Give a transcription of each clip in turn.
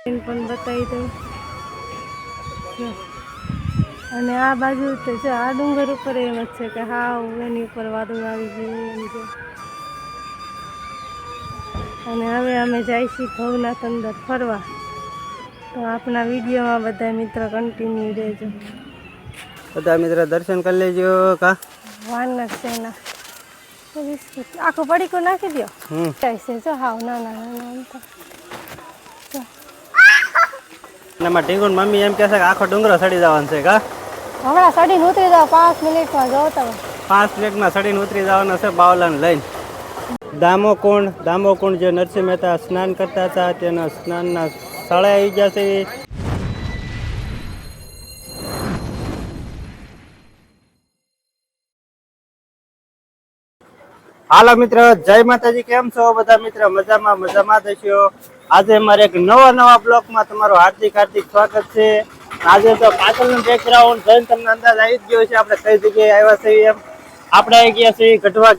એને પણ બતાવી દઉં. અને આ બાજુ તો જો આ ડુંગર ઉપર એમ જ છે કે હા એની ઉપર વાદળ આવી ગયું એમ છે. અને હવે અમે જઈશું ભવનાથ અંદર ફરવા. તો આપણા વિડીયોમાં બધા મિત્રો કન્ટિન્યુ રહેજો. બધા મિત્રો દર્શન કરી લેજો કા? વાનર સેના. આખો પડીકો નાખી દો હમ. જાય છે જો હાવ ના ના ના. અને ઢીંગુન મમ્મી એમ કહે છે કે આખો ડુંગરો સડી જવાનો છે કા? હમણાં સડીને ઉતરી જાવ પાંચ મિનિટમાં જો તમે. પાંચ મિનિટમાં સડીને ઉતરી જવાનો છે બાવલાને લઈને. દામોકુંડ દામોકુંડ જે નરસિંહ મહેતા સ્નાન કરતા હતા તેના સ્નાનના સ્થળે આવી ગયા છે. હાલો મિત્ર, જય માતાજી, કેમ છો બધા મિત્ર? મજામાં મજામાં થશો આજે અમારે એક નવા નવા બ્લોકમાં તમારું હાર્દિક હાર્દિક સ્વાગત છે. આજે તો પાછળનું બેકગ્રાઉન્ડ જોઈને તમને અંદાજ આવી જ ગયો છે. આપણે કઈ જગ્યાએ આવ્યા છીએ એમ? આપણે આવી ગયા છીએ ગઢવા,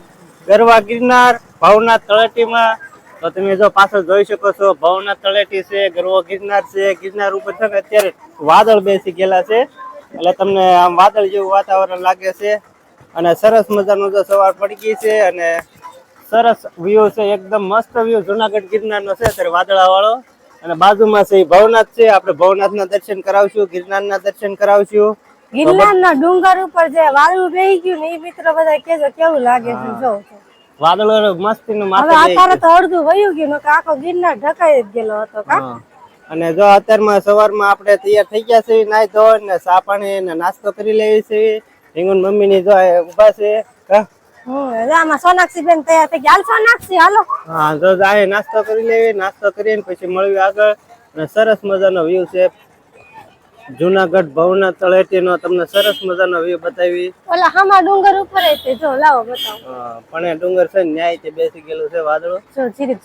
ગરવા ગિરનાર, ભવનાથ તળેટીમાં. તો તમે જો પાછળ જોઈ શકો છો, ભવનાથ તળેટી છે, ગરવો ગિરનાર છે. ગિરનાર ઉપર છે અત્યારે વાદળ બેસી ગયેલા છે. એટલે તમને આમ વાદળ જેવું વાતાવરણ લાગે છે. અને સરસ મજાનો જો સવાર પડી ગઈ છે અને સરસ વ્યૂ છે એકદમ મસ્ત વ્યૂ જુનાગઢ ગિરનારનો છે અત્યારે વાદળા વાળો અને બાજુમાં છે ભવનાથ છે. આપણે ભવનાથના દર્શન કરાવશું ગિરનારના દર્શન કરાવશું. ગિરનારના ડુંગર ઉપર જે વાળું રહી ગયું ને એ મિત્ર બધા કેજો કેવું લાગે છે જો. વાદળો મસ્તીનું હવે માથે અત્યારે તો અડધું વયું ગયું નકર આખો ગિરનાર ઢકાઈ જ ગયેલો હતો કા? અને જો અત્યારમાં સવારમાં આપણે તૈયાર થઈ ગયા છે નાઈ ધોઈ ને ચા પાણી ને નાસ્તો કરી લેવી છે. રીંગણ મમ્મી ની જો આ ઊભા છે હા? હમ આમાં સોનાક્ષી બેન તૈયાર થઈ ગયા. હાલ સોનાક્ષી હાલો. હા જો જાય નાસ્તો કરી લેવી નાસ્તો કરીને પછી મળવી આગળ. અને સરસ મજાનો વ્યૂ છે. જુનાગઢ ભવનાથ તળેટીનો તમને સરસ મજાનો વ્યૂ બતાવી. ઓલા હામા ડુંગર ઉપર ય જો લાવો બતાવો. પણ એ ડુંગર છે ને ન્યાય તે બેસી ગયેલું છે વાદળો. જો જીરીક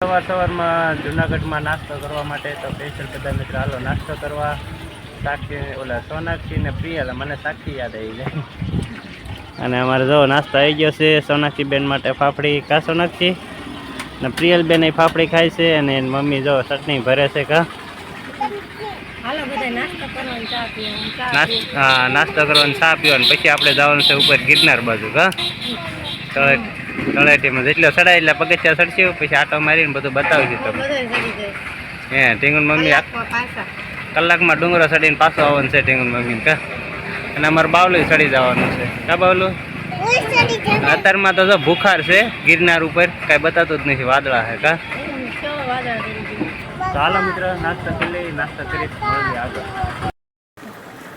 સવાર સવારમાં જુનાગઢમાં નાસ્તો કરવા માટે તો સ્પેશિયલ બધા મિત્રો હાલો નાસ્તો કરવા. સાક્ષી ઓલા સોનાક્ષી ને પ્રિયલ મને સાક્ષી યાદ આવી જાય. અને અમારે જો નાસ્તો આવી ગયો છે સોનાક્ષી બેન માટે ફાફડી. કા સોનાક્ષી? ને પ્રિયલ બેન એ ફાફડી ખાય છે અને એની મમ્મી જો ચટણી ભરે છે કા? નાસ્તો કરવાનો ચા પીવાનો ચા હા નાસ્તો કરવાનો ચા પીવાનો. પછી આપણે જવાનું છે ઉપર ગિરનાર બાજુ કા? તળેટી તળેટીમાં જેટલો ચડાય એટલે પગથિયા ચડશું પછી આટો મારીને બધું બતાવજો ચડી હે ઢીંગુન મમ્મી આ કલાકમાં ડુંગરો ચડીને પાછો આવવાનું છે ઢીંગુન મમ્મી કા. અને અમારે બાવલું ચડી જવાનું છે. કા બાવલું? અત્યારમાં તો જો ભૂખાર છે ગિરનાર ઉપર. કાંઈ બતાતું જ નથી વાદળા છે કા? ચાલો મિત્ર નાસ્તો કરી લઈ નાસ્તો કરી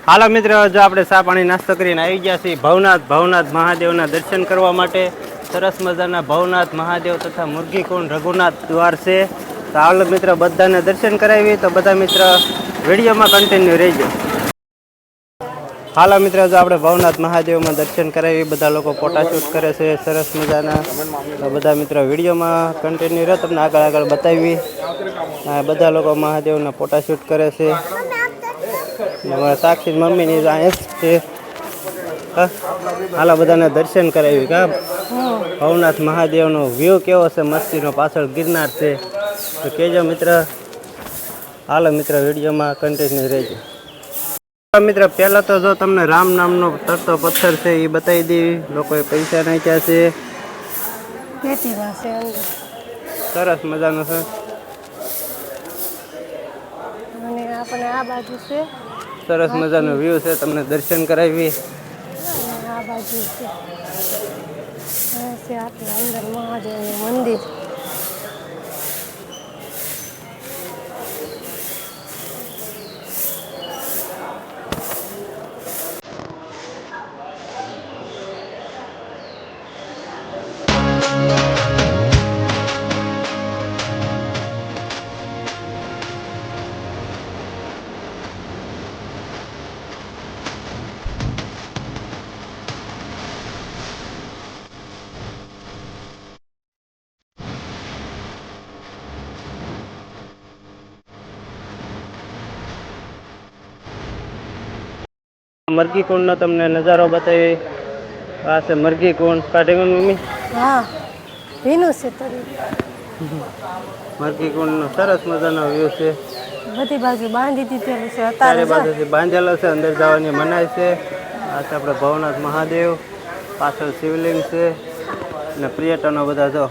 હાલો મિત્ર જો આપણે ચા પાણી નાસ્તો કરીને આવી ગયા છીએ ભવનાથ ભવનાથ મહાદેવના દર્શન કરવા માટે. સરસ મજાના ભવનાથ મહાદેવ તથા મુરગીકુંડ રઘુનાથ દ્વાર છે. તો હાલો મિત્ર બધાને દર્શન કરાવી તો બધા મિત્ર વિડીયોમાં કન્ટિન્યુ રહેજો. હાલો મિત્ર, જો આપણે ભવનાથ મહાદેવમાં દર્શન કરાવી, બધા લોકો ફોટાશૂટ કરે છે, સરસ મજાના. બધા મિત્રો વિડીયોમાં કન્ટિન્યુ રહે, તમને આગળ આગળ બતાવી. બધા લોકો મહાદેવના ફોટાશૂટ કરે છે. સાક્ષી મમ્મીની જ છે? હાલો બધાને દર્શન કરાવી કા ભવનાથ મહાદેવનો વ્યૂ કેવો છે? મસ્તીનો પાછળ ગિરનાર છે. તો કહેજો મિત્ર હાલો મિત્ર વિડીયોમાં કન્ટિન્યુ રહેજો. મિત્ર પહેલાં તો જો તમને રામ નામનો તરતો પથ્થર છે એ બતાવી દેવી લોકોએ પૈસા નાખ્યા છે. સરસ મજાનો છે. અને આ બાજુ છે. સરસ મજાનો વ્યૂ છે તમને દર્શન કરાવી આ બાજુ છે. મહાદેવનું મંદિર. મરઘી કુંડનો તમને નજારો બતાવી. આ છે મરઘી કુંડ. કાઢી મમ્મી? હા ભીનું છે તરી મરકી કુંડનો સરસ મજાનો વ્યૂ છે. બધી બાજુ બાંધી દીધેલું છે અત્યારે બાજુથી બાંધેલો છે અંદર જવાની મનાય છે. આ છે આપણે ભવનાથ મહાદેવ. પાછળ શિવલિંગ છે. અને પર્યટનો બધા જો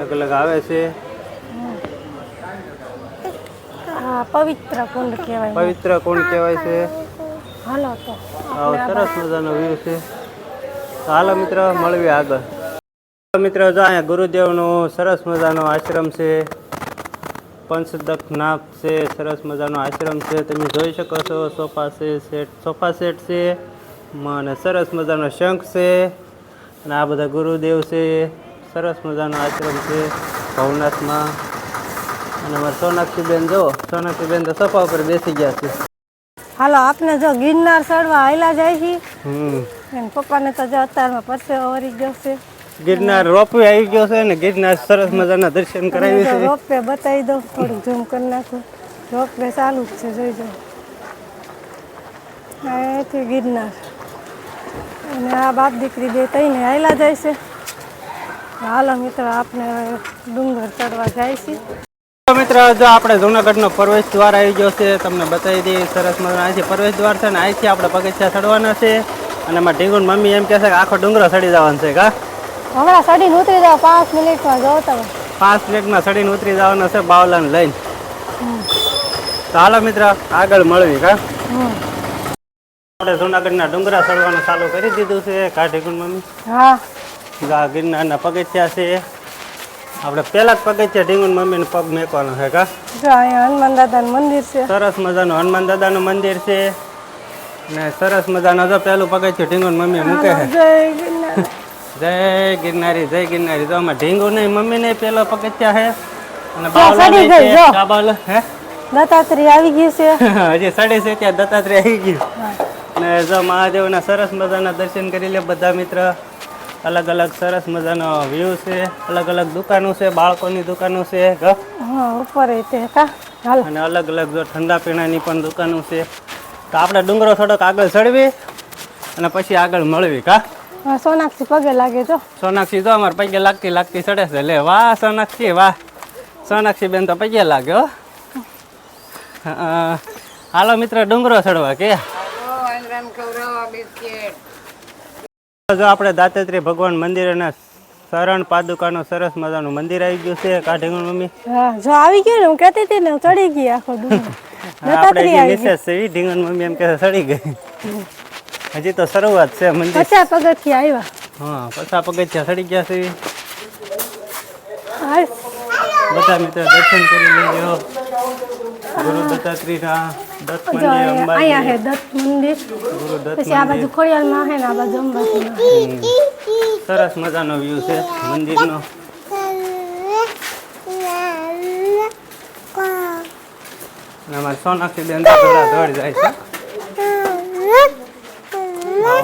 અલગ અલગ આવે છે. પવિત્ર કુંડ કહેવાય પવિત્ર કુંડ કહેવાય છે. હાલો તો આવો સરસ મજાનો વ્યૂ છે. હાલો મિત્ર મળવી આગળ. મિત્ર, જો અહીંયા ગુરુદેવનો સરસ મજાનો આશ્રમ છે. પંચદક નાપ છે, સરસ મજાનો આશ્રમ છે. તમે જોઈ શકો છો, સોફા છે, સેટ, સોફા સેટ છે, અને સરસ મજાનો શંખ છે. અને આ બધા ગુરુદેવ છે, સરસ મજાનો આશ્રમ છે, ભવનાથમાં. અને અમારે સોનાક્ષીબેન જો સોનાક્ષીબેન તો સોફા ઉપર બેસી ગયા છે. હાલો આપને જો ગિરનાર ચડવા આયલા જાય છે એને પપ્પાને તો જો અત્યારમાં પરસેવો વળી ગયો છે. ગિરનાર રોપવે આવી ગયો છે ને ગિરનાર સરસ મજાના દર્શન કરાવી છે. રોપવે બતાવી દઉં થોડું ઝૂમ કરી નાખું. રોપવે ચાલુ જ છે જોઈ જાઓ. અહીંથી ગિરનાર. અને આ બાપ દીકરી બે તઈને આવેલા જાય છે. હાલો મિત્રો આપણે ડુંગર ચડવા જાય છે. મિત્ર જો આપણે જુનાગઢનો પ્રવેશ દ્વાર આવી ગયો છે તમને બતાવી દઈએ સરસ મજાનો અહીંથી પ્રવેશ દ્વાર છે ને અહીંથી આપણે પગથિયા ચડવાના છે અને એમાં ઢીંગુન મમ્મી એમ કહે છે કે આખો ડુંગરો સડી જવાનો છે કા? હમણાં સડીને ઉતરી જાવ પાંચ મિનિટમાં જો તમે. પાંચ મિનિટમાં સડીને ઉતરી જવાનો છે બાવલાને લઈને. તો હાલો મિત્ર આગળ મળવી કા? આપણે જુનાગઢના ડુંગરા ચડવાનું ચાલુ કરી દીધું છે કા ઢીંગુન મમ્મી? હા. ગિરનારના પગથિયા છે. આપણે પહેલા જ પગથિયા ઢીંગુન મમ્મીને પગ મેકવાનો છે કા? જો અહીંયા હનુમાન દાદાનું મંદિર છે. સરસ મજાનું હનુમાન દાદાનું મંદિર છે. ને સરસ મજાનું જો પેલું પગથિયું ઢીંગુન મમ્મી મૂકે છે. જય ગિરનાર. જય ગિરનારી જો આમાં ઢીંગુ નહીં મમ્મી નહીં પેલો પગથિયા છે. અને જો, બાવલા સડી નહીં ગઈ, છે. કાબલ હે? દત્તાત્રેય આવી ગયું છે. હજી સાડી છે ત્યાં દત્તાત્રેય આવી ગયું. ને જો મહાદેવના સરસ મજાના દર્શન કરી લે બધા મિત્ર. અલગ અલગ સરસ મજાનો વ્યૂ છે અલગ અલગ દુકાનો છે બાળકોની દુકાનો છે ઉપર અને અલગ અલગ જો ઠંડા પીણાની પણ દુકાનો છે. તો આપણે ડુંગરો થોડોક આગળ ચડવી અને પછી આગળ મળવી કા? સોનાક્ષી પગે લાગે જો. સોનાક્ષી તો અમારે પગે લાગતી લાગતી ચડે છે. લે વાહ સોનાક્ષી વાહ. સોનાક્ષી બેન તો પગે લાગે હો. હાલો મિત્ર ડુંગરો ચડવા કે? જો આપણે દાતાત્રી ભગવાન મંદિર અને શરણ પાદુકાનું સરસ મજાનું મંદિર આવી ગયું છે કાઢી મમ્મી? હા જો આવી ગયું ને હું કહેતી હતી ને ચડી ગઈ આખો આપણે નીચે છે એ ઢીંગણ મમ્મી એમ કે ચડી ગઈ. હજી તો શરૂઆત છે મંદિર. પચાસ પગથિયા આવ્યા. હા પછા પગથિયા ચડી ગયા છે. બધા મિત્રો દર્શન કરી લેજો. ગુરુ દત્ત મંદિર અહીંયા હે દત્ત મંદિર પછી આ બાજુ ખોડિયાલમાં હે ને આ બાજુ અંબાજીમાં. સરસ મજાનો વ્યૂ છે મંદિરનો. અમારે સોનાક્ષી બેન થોડા દોડ જાય છે.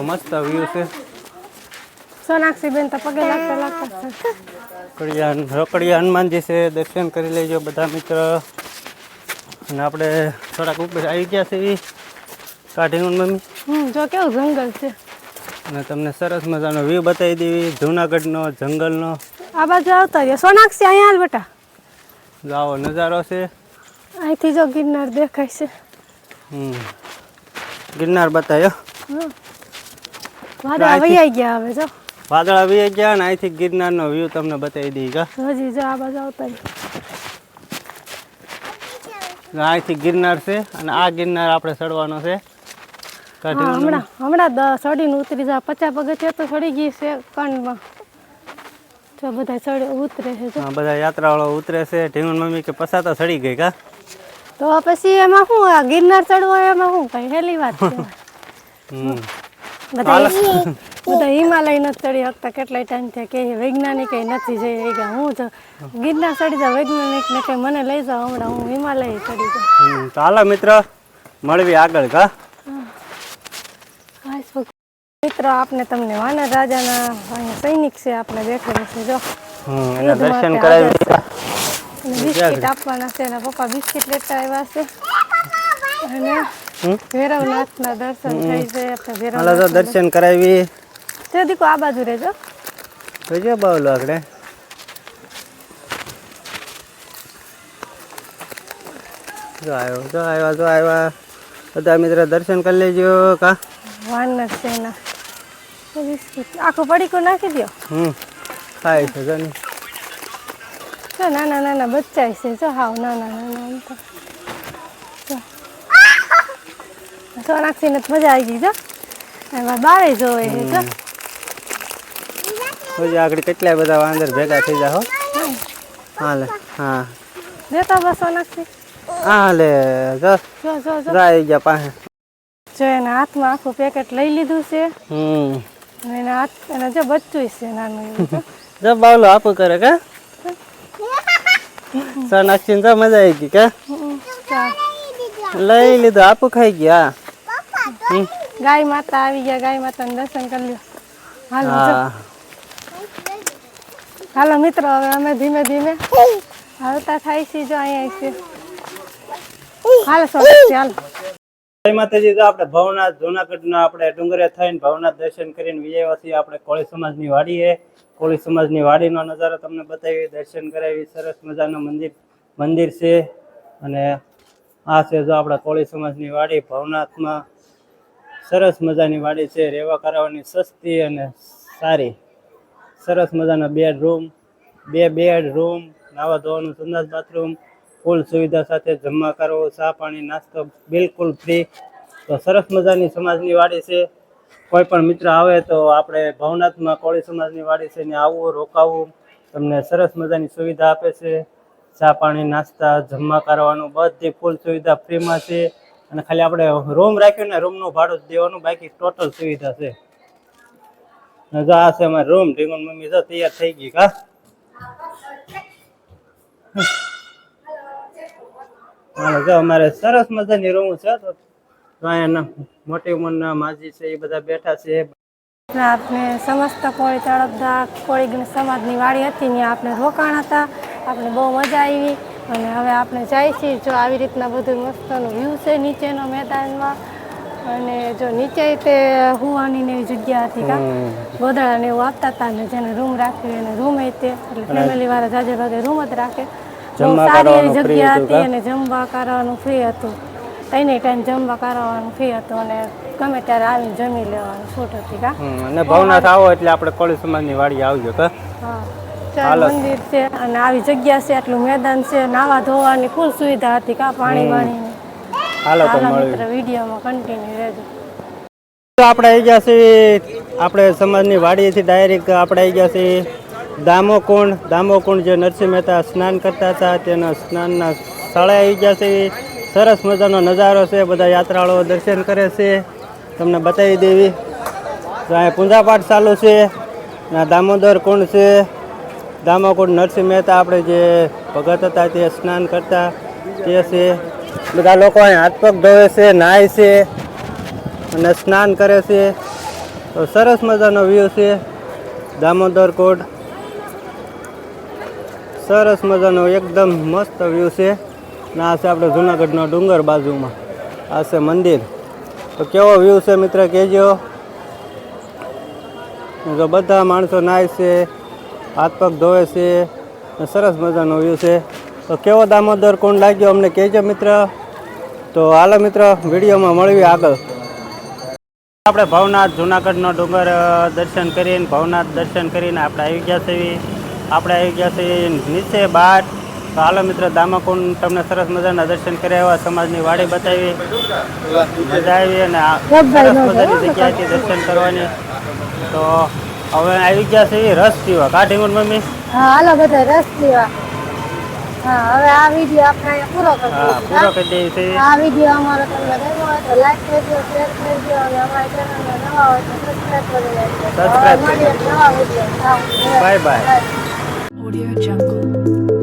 મસ્ત વ્યૂ છે. સોનાક્ષી બેન તો પગે લાગતા લાગતા છે. રોકડિયા હનુમાનજી છે દર્શન કરી લેજો બધા મિત્ર. અને આપણે થોડાક ઉપર આવી ગયા છે કાઢી મમ્મી. જો કેવું જંગલ છે. અને તમને સરસ મજાનો વ્યૂ બતાવી દેવી જૂનાગઢનો જંગલનો. આ બાજુ આવતા રહ્યા. સોનાક્ષી અહીંયા હાલ બેટા. આવો નજારો છે. અહીંથી જો ગિરનાર દેખાય છે. હમ. ગિરનાર બતાવ્યો. વાદળા વૈયાઈ ગયા હવે જો. વાદળા આવી ગયા અને અહીંથી ગિરનારનો વ્યૂ તમને બતાવી દઈ ગા હજી જો આ બાજુ આવતા રહ્યા. અહીંથી ગિરનાર છે અને આ ગિરનાર આપણે ચડવાનો છે. હમણાં હમણાં સડીને ઉતરી જા. પચાસ પગથિયા તો ચડી ગઈ છે કણમાં જો બધા ચડે ઉતરે છે હા બધા યાત્રાવાળો ઉતરે છે. ઢીંગણ મમ્મી કે પસા તો ચડી ગઈ કા? તો પછી એમાં શું આ ગિરનાર ચડવો એમાં શું કઈ હેલી વાત છે. બધા બધા હિમાલય નથી ચડી શકતા કેટલાય ટાઈમ થયા કે વૈજ્ઞાનિક નથી જઈ ગયા હું તો ગિરનાર ચડી જાઉં વૈજ્ઞાનિક ને કે મને લઈ જાઓ હમણાં હું હિમાલય ચડી જાઉં. ચાલો મિત્ર મળવી આગળ કા મિત્રો આપને તમને વાનર રાજાના સૈનિક છે આપણે દેખેલું છે જો. એના દર્શન કરાવી બિસ્કિટ આપવાના છે એના પપ્પા બિસ્કિટ લેતા આવ્યા છે. અને? ભૈરવનાથના દર્શન થઈ જાય આપણે ભૈરવનાથ દર્શન કરાવી. જો દીકો આ બાજુ રહેજો. જોજો બાવલો આગળ. જો આવ્યો જો આવ્યા જો આવ્યા. બધા મિત્ર દર્શન કરી લેજો કા? વાન છે ના આખો પડીકો નાખી દો હમ ખાય છે જો જો નાના નાના બચ્ચા છે જો હાવ ના ના નાના આમ તો. જો. નાખીને મજા આવી ગઈ જો. બારે જોવે જો. પછી આગળ કેટલાય બધા વાંદર ભેગા થઈ જાય હો. હાલે હા. લેતા બસ સોનાક્ષી હાલે જો. જો જો જો. જો આવી ગયા પાસે. જો એના હાથમાં આખું પેકેટ લઈ લીધું છે. હમ. એના હાથ એના જો બચ્ચું છે નાનું જો. જો બાવલો આપું કરે કે? સોનાક્ષી તો મજા આવી ગઈ કે? લઈ લીધું આપું ખાઈ ગયા. ગાય માતા આવી ગયા ગાય માતા દર્શન કરી લ્યો. હાલ જો. હાલો મિત્રો, હવે અમે ધીમે ધીમે હાલતા થાય છે જો અહીંયા છે. હાલો સોનાક્ષી હાલો. તો આપણે ભવનાથ, જુનાગઢના આપણે ડુંગરે થઈને ભવનાથ દર્શન કરીને વિજયવાસી આપણે કોળી સમાજની વાડીએ. કોળી સમાજની વાડીનો નજારો તમને બતાવી, દર્શન કરાવી. સરસ મજાનું મંદિર મંદિર છે. અને આ છે જો આપણા કોળી સમાજની વાડી, ભવનાથમાં સરસ મજાની વાડી છે. રહેવા કરાવવાની સસ્તી અને સારી. સરસ મજાના બેડ રૂમ, બે બેડ રૂમ, નાવા ધોવાનું સંદાસ બાથરૂમ, ફૂલ સુવિધા સાથે જમવા કરવો ચા પાણી, નાસ્તો બિલકુલ ફ્રી. તો સરસ મજાની સમાજની વાડી છે. કોઈ પણ મિત્ર આવે તો આપણે ભવનાથમાં કોળી સમાજની વાડી છે ને આવવું રોકાવું. તમને સરસ મજાની સુવિધા આપે છે. ચા પાણી, નાસ્તા, જમવા કરવાનું, બધી ફૂલ સુવિધા ફ્રીમાં છે. અને ખાલી આપણે રૂમ રાખ્યું ને રૂમનું ભાડું દેવાનું, બાકી ટોટલ સુવિધા છે. જો આ છે અમારે રૂમ ઢીંગુન મમ્મી જો તૈયાર થઈ ગઈ કા હાલો, જો અમારે સરસ મજાની રૂમ છે, તો તો અહીંયા મોટી ઉંમરના માજી છે, એ બધા બેઠા છે. આપણે સમસ્ત કોળી તળપદા, કોળી સમાજની વાડી હતી, ત્યાં આપણે રોકાણ હતા આપણે બહુ મજા આવી, અને હવે આપણે જાય છીએ, જો આવી રીતના બધું મસ્તનું વ્યૂ છે નીચેનો મેદાનમાં. અને જો નીચે તે હુવાની ને એવી જગ્યા હતી કા ગોદડા ને એવું આપતા હતા ને જેને રૂમ રાખ્યું એને રૂમ એ તે એટલે ફેમિલી વાળા જાજે ભાગે રૂમ જ રાખે. સારી એવી જગ્યા હતી અને જમવા કરવાનું ફ્રી હતું. ત્રણેય ટાઈમ જમવા કરવાનું ફ્રી હતું અને ગમે ત્યારે આવીને જમી લેવાનું છૂટ હતી કા. અને ભવનાથ આવો એટલે આપણે કોળી સમાજની વાડી આવજો કા? હા. મંદિર છે અને આવી જગ્યા છે આટલું મેદાન છે નાવા ધોવાની ફૂલ સુવિધા હતી કા પાણી પાણીની હાલો તો મળ્યું વિડીયોમાં કન્ટિન્યુ રહેજો. તો આપણે આવી ગયા છીએ આપણે સમાજની વાડીએથી ડાયરેક્ટ આપણે આવી ગયા છીએ દામોકુંડ દામોકુંડ જે નરસિંહ મહેતા સ્નાન કરતા હતા તેના સ્નાનના સ્થળે આવી ગયા છે સરસ મજાનો નજારો છે બધા યાત્રાળુઓ દર્શન કરે છે. તમને બતાવી દેવી. તો અહીંયા પૂજાપાઠ ચાલુ છે ના દામોદર કુંડ છે? દામોકુંડ નરસિંહ મહેતા આપણે જે ભગત હતા તે સ્નાન કરતા તે છે. બધા લોકો અહીં હાથ પગ ધોવે છે, નાય છે અને સ્નાન કરે છે. તો સરસ મજાનો વ્યૂ છે. દામોદર કોટ. સરસ મજાનો એકદમ મસ્ત વ્યૂ છે. ને આ છે આપણે જુનાગઢનો ડુંગર બાજુમાં. આ છે મંદિર. તો કેવો વ્યૂ છે મિત્ર કહેજો. જો બધા માણસો નાય છે, હાથ પગ ધોવે છે સરસ મજાનો વ્યૂ છે. તો કેવો દામોદર કોણ લાગ્યો? અમને કહેજો મિત્ર. તો હાલો મિત્ર વિડીયોમાં મળવી આગળ. આપણે ભવનાથ જુનાગઢનો ડુંગર દર્શન કરીને ભવનાથ દર્શન કરીને આપણે આવી ગયા છીએ. આપણે આવી ગયા છીએ નીચે બાર. તો હાલો મિત્ર દામાકુંડ તમને સરસ મજાના દર્શન કર્યા એવા સમાજની વાડી બતાવી. મજા આવી અને સરસ મજાની જગ્યા હતી દર્શન કરવાની. તો હવે આવી ગયા છીએ રસ પીવા. કાઢી મમ્મી? હાલો બધા રસ પીવા. હા હવે આ વીડિયો આપણે અહીંયા પૂરો હા પૂરો કરી દઈએ છે આ વીડિયો અમારો તમને ગમ્યો હોય તો લાઈક કરજો શેર કરજો અને અમારી ચેનલમાં નવા હોય તો સબસ્ક્રાઇબ કરી લેજો. સબસ્ક્રાઇબ કરી નવા video bye bye audio Jungle.